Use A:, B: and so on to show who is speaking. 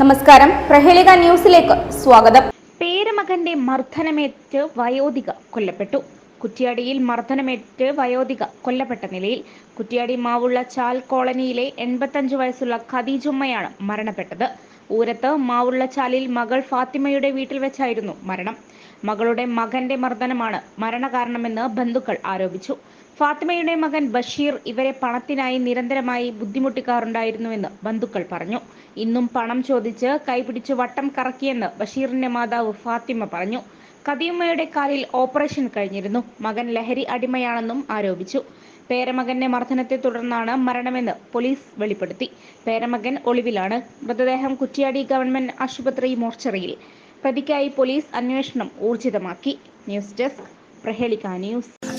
A: നമസ്കാരം. പ്രഹേളിക ന്യൂസിലേക്ക് സ്വാഗതം.
B: പേരമകന്റെ മർദ്ദനമേറ്റ് വയോധിക കൊല്ലപ്പെട്ടു. കുറ്റ്യാടിയിൽ മർദ്ദനമേറ്റ് വയോധിക കൊല്ലപ്പെട്ട നിലയിൽ കുറ്റ്യാടി മാവുള്ള ചാൽ കോളനിയിലെ എൺപത്തഞ്ച് വയസ്സുള്ള ഖദീജുമ്മയാണ് മരണപ്പെട്ടത്. ഊരത്ത് മാവുള്ള ചാലിൽ മകൾ ഫാത്തിമയുടെ വീട്ടിൽ വെച്ചായിരുന്നു മരണം. മകളുടെ മകന്റെ മർദ്ദനമാണ് മരണകാരണമെന്ന് ബന്ധുക്കൾ ആരോപിച്ചു. ഫാത്തിമയുടെ മകൻ ബഷീർ ഇവരെ പണത്തിനായി നിരന്തരമായി ബുദ്ധിമുട്ടിക്കാറുണ്ടായിരുന്നുവെന്ന് ബന്ധുക്കൾ പറഞ്ഞു. ഇന്നും പണം ചോദിച്ച് കൈപിടിച്ച് വട്ടം കറക്കിയെന്ന് ബഷീറിന്റെ മാതാവ് ഫാത്തിമ പറഞ്ഞു. കതിയമ്മയുടെ കാലിൽ ഓപ്പറേഷൻ കഴിഞ്ഞിരുന്നു. മകൻ ലഹരി അടിമയാണെന്നും ആരോപിച്ചു. പേരമകന്റെ മർദ്ദനത്തെ തുടർന്നാണ് മരണമെന്ന് പോലീസ് വെളിപ്പെടുത്തി. പേരമകൻ ഒളിവിലാണ്. മൃതദേഹം കുറ്റിയാടി ഗവൺമെന്റ് ആശുപത്രി മോർച്ചറിയിൽ. പ്രതിക്കായി പോലീസ് അന്വേഷണം ഊർജിതമാക്കി. News desk Prahelika news.